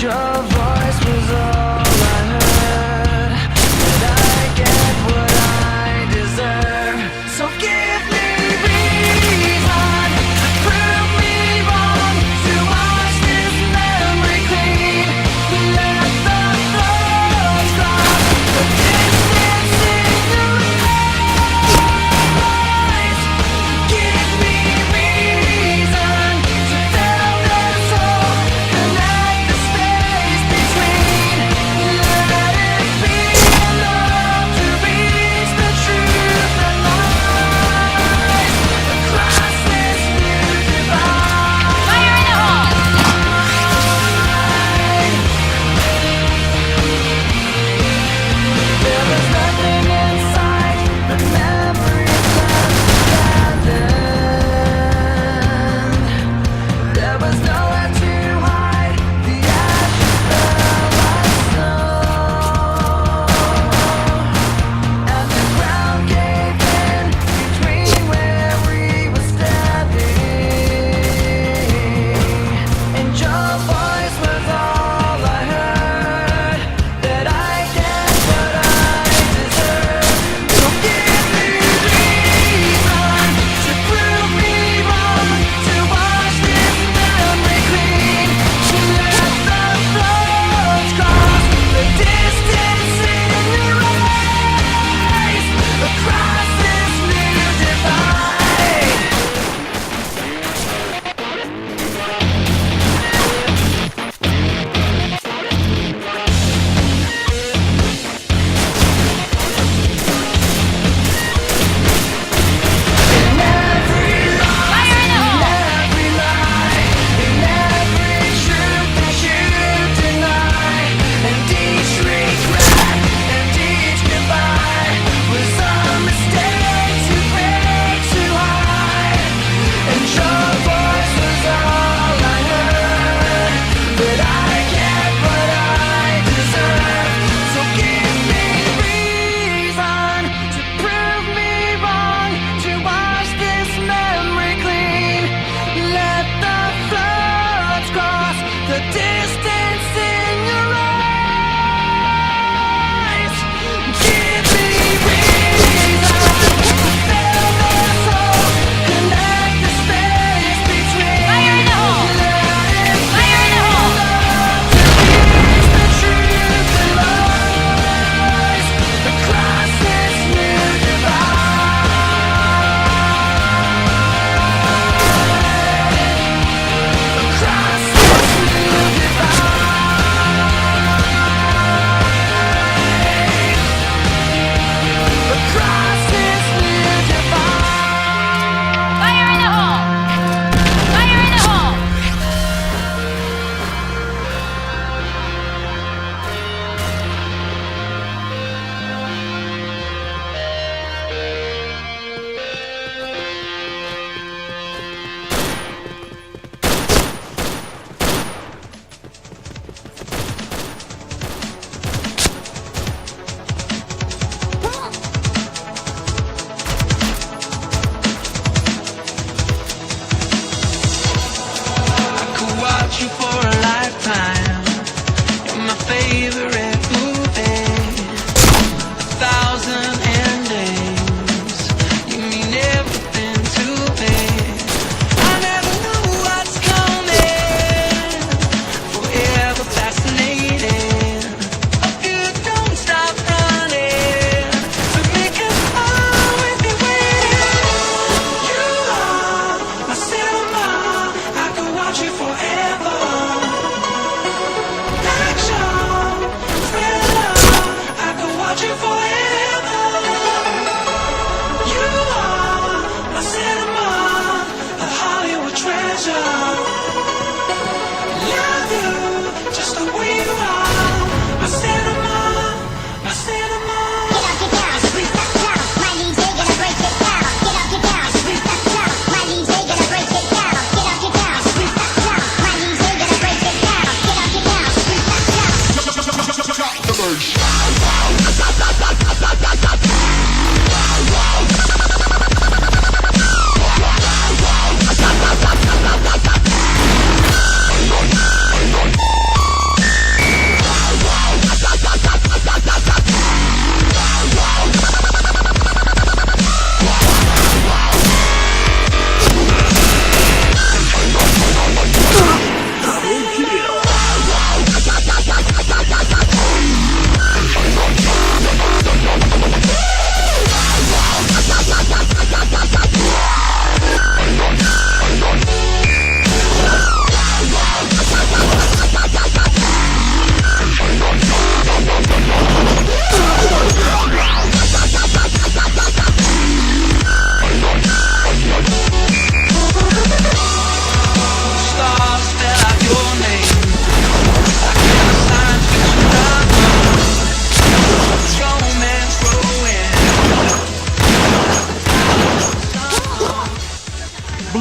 your voice was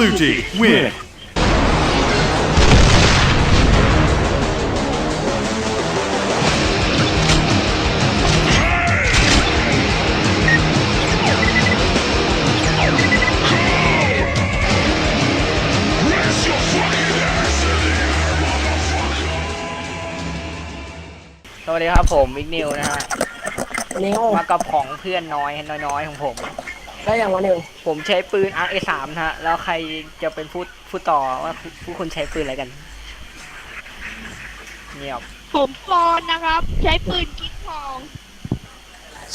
Blue team win. สวัสดีครับผมวิกนิวนะฮะ นิวมากับของเพื่อนน้อยน้อยๆของผม ได้ยังวะนิวผมใช้ปืน RA3 นะฮะ แล้วใครจะเป็นผู้ผู้ต่อว่าผู้คุณใช้ปืนอะไรกัน เงียบ ผมปอนนะครับ ใช้ปืนกิ๊กทอง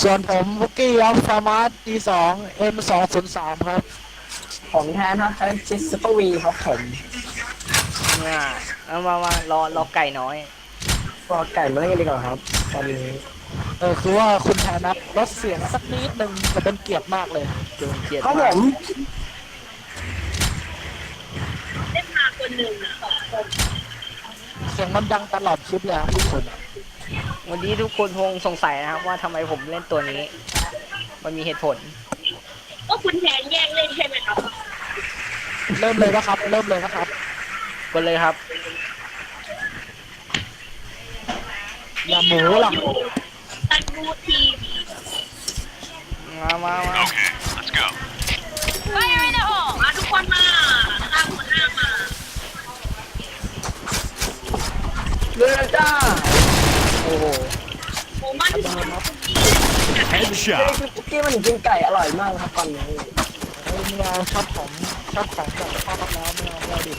ส่วนผมบุกกี้ออฟฟาร์มาร์ D2 M203 ครับ ของแท้นะใช้ซิสเปอร์วีครับผมเนี่ยเอามามารอรอไก่น้อยรอไก่มาเล่นกันดีกว่าครับ ตอนนี้ เออคือว่าคุณ แทนนับลดเสียงสักนิดนึงจะเป็นเกียรติมากเลยจูงเกียรติครับผมากมได้มาคนหนึ่งสองคนเสียงมันดังตลอดคลิปเลยครับทุกคนวันนี้ทุกคนคงสงสัยนะครับ ว่าทำไมผมเล่นตัวนี้ มันมีเหตุผล ก็คุณแทนแย่งเล่นใช่ไหมครับ เริ่มเลยนะครับ เริ่มเลยนะครับก็เลยครับ อย่าหมูหรอก ตันบูที มมามามา Fire in the hole มาทุกคนมาตามหัวหน้ามาเรือจ้า โอ้โหผมมาถึงคุกกี้ Headshot. คุกกี้มันกินไก่อร่อยมากครับตอนนี้ เฮ้ยไม่เอาชอบของชอบของแบบชอบแล้วไม่เอาไม่เอาดิ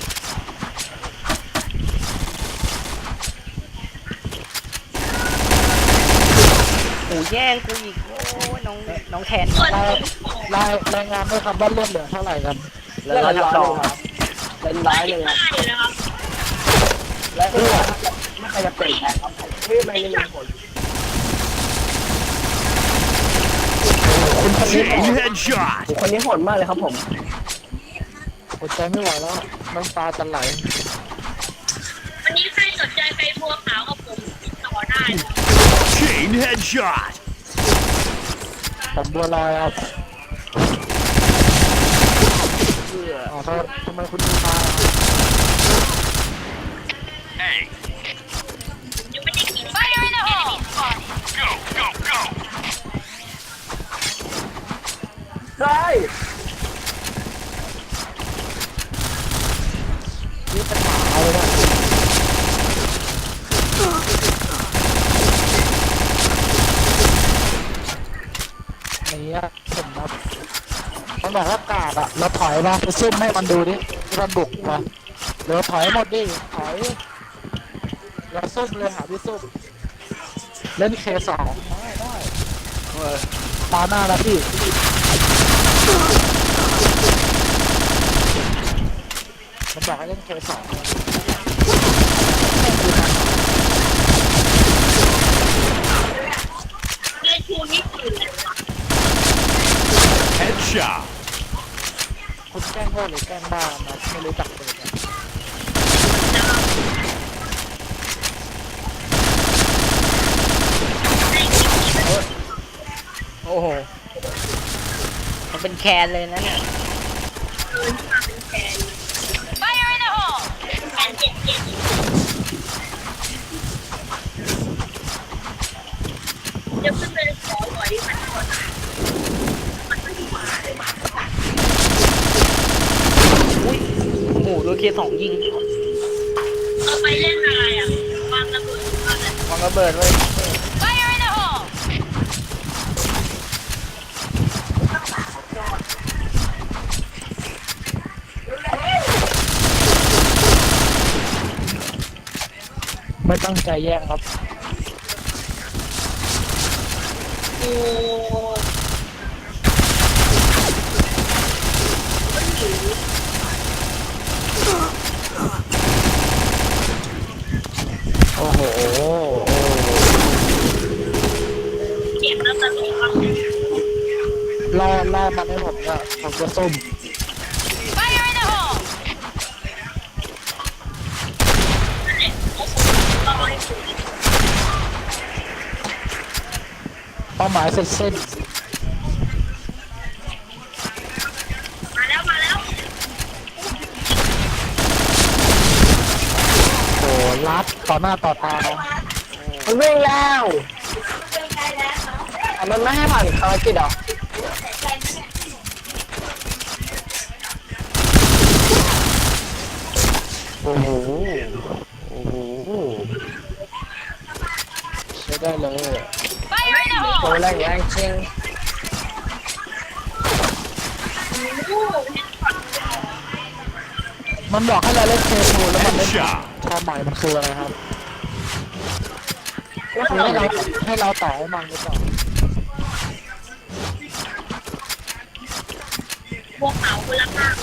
โอ้แย่งกูอีกโอ้ยน้องน้องแทนส่วนรายผมรายรายงานด้วยครับว่าเลือดเหลือเท่าไหร่กันเหลือร้อยทับสองเป็นร้อยเลยครับได้เลยนะครับและเลือดไม่ใครจะเปลี่ยนแปลงครับที่ไม่ได้มีผลคุณคนนี้ Chain headshot. คนนี้โหดมากเลยครับผม อดใจไม่ไหวแล้วน้ำตาจะไหล วันนี้ใครสนใจไปบัวขาวกับผมติดต่อได้ Chain headshot. ผมบัวลอยครับเพื่ออ๋อทำไมทำไมคุณมา Hey, ยังไม่ได้กิน Fire in the hole go, go, go. ได้นี่เป็นหมาเลยนะ บอกว่ากาดอะเราถอยมาไปซุ่มให้มันดูดิที่มันบุกมาเดี๋ยวถอยหมดดิถอยเราซุ่มเลยหาที่ซุ่มเล่นเคสองได้ได้เออตาหน้านะพี่มันบอกให้เล่นเคสองเล่ออะไรวะ Headshot. คุณแกล้งโง่หรือแกล้งบ้านะไม่รู้จักเลยโอ้โห มันเป็นแคนเลยนะเนี่ย เออที่มาเป็นแฟน Fire in the hole แฟนเจ็ดเจ็ดเดี๋ยวขึ้นไปขอหน่อยดิมันก่อนมันไม่มาเลย อุ้ย โอ้โหโดนเคสองยิงเราไปเล่นอะไรอะวางระเบิดอะไรวางระเบิดไว้ Fire in the hole ไม่ตั้งใจแย่งครับโอ้ โอ้โห เจ็บแล้วตลกอะ ล่อล่อมันให้ ผมเนี่ยผมจะซุ่ม Fire in the hole นั่นแหละโอ้โหลอยสูงเป้าหมายเสร็จสิ้นมาแล้ว มาแล้ว โอ้ลัดต่อหน้าต่อตามันวิ่งแล้ว มันไม่ให้ผ่านภารกิจเหรอ อ้โหโอ้โหใช้ได้เลย Fire in the โอ้ hole แรงแรงจริงมันบอกให้เราเล่นเคทูแล้วมันเล่น Headshot. ความหมายมันคืออะไรครับคือให้เราให้เราต่อให้มันหรือเปล่าพวกเขาคนละข้าง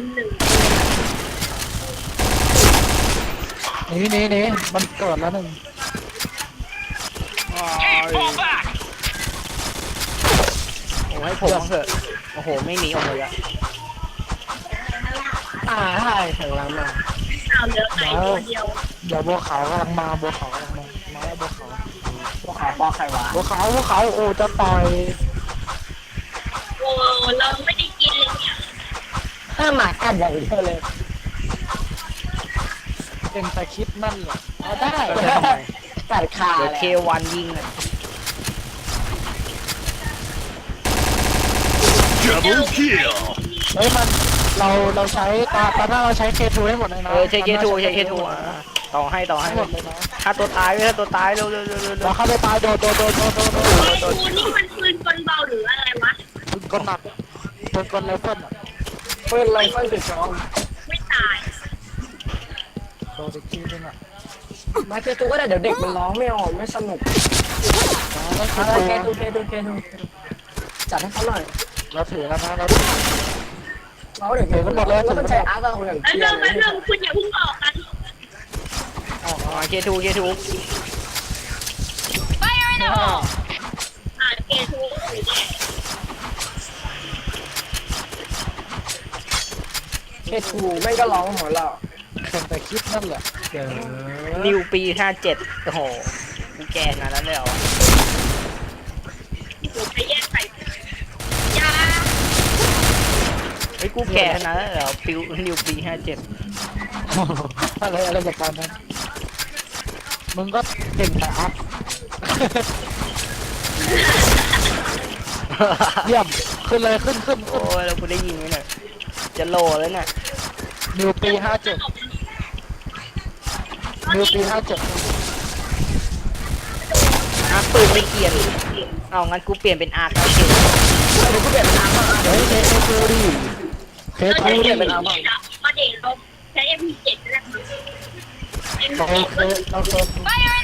นหนึ่งหนี่นี่นี่มันเกิดแล้วหนึ่งอ้าว Fall back. โอ้ให้ผมเถอะโอ้โห ไม่หนีออกเลยอะอ่าใช่ถึงแล้วมาเอาเหลือไก่ตัวเดียวเดี๋ยวบัวขาวกำลังมาบัวขาวกำลังมามาแล้วบัวขาวพวกขาปอใครวะบัวขาวบัวขาวโอ้จะต่อยโอ้เราไม่ ห้าหมากัดอย่างเดียวเลยเก่งแต่คิดนั่นแหละเอาได้ก็จะทำไมกัดขาเดี๋ยวเลยเควันยิงอะ Double kill. เฮ้ยมันเราเราใช้ตาตาหน้าเราใช้เคทูให้หมดเลยนะเออใช้เคทูใช้เคทูอะต่อให้ต่อให้ให้หมดเลยนะฆ่าตัวตายไว้ฆ่าตัวตายเร็วเร็วเร็วเร็วเร็เราวเข้าไปตายโดนโดนโดนโดนโดนโดนไอ้คูนี่มันปืนกลเบาหรืออะไรวะปืนกลหนักปืนกลไรเฟิลอะ ปืนไรเฟิลติดซองไม่ตายโดนอีกทีนึงอะมาเคตูก็ได้เดี๋ยวเด็กมันร้องไม่ออกไม่สนุกแล้วเคอะไรทูเคตูเคตูเคตูจัดให้เขาหน่อยเราถือแล้วนะเราถือเราเดี๋ยวเคตูหมดเลยแล้วมันใจอาร์ตเราอย่างแล้วเที่ยเริ่วมเลแล้วยเริ่มคุณอย่าเพิ่งออกกันอ๋ออ๋อเคทูเคทู Fire in the hole เคทูแม่งก็ร้องหัวเราะเก่งแต่คิดนั่นแหละเดี๋ยวนิวปีห้าเจ็ดโอ้โหกูแก่ขนาดนั้นเลยเหรอผมไปแยกใส่ยาไอ้ยกูแก่ขนาดนั้นเลยเหรอปิวนิวปีห้าเจ็ดอะไรอะไรแบบนั้นมึงก็เก่งแต่อัพเยี่ยมขึ้นเลยขึ้นขึ้นโอ้ยแล้วกูได้ยินไหมเนี่ย จะโลแล้วเนี่ยนิวปีห้าเจ็ดนิวปีห้าเจ็ดปืนไม่เกรียนเอางั้นกูเปลี่ยนเป็นอาร์ตโอเคเดี๋ยวกูเปลี่ยนเป็นอาร์มบ้างเฮ้ยเคทูดิเคเราทูจะดิเปลี่ยนเป็นอาร์มมาเด็กเราใช้ MP7 แล้วโอเคโอเค Fire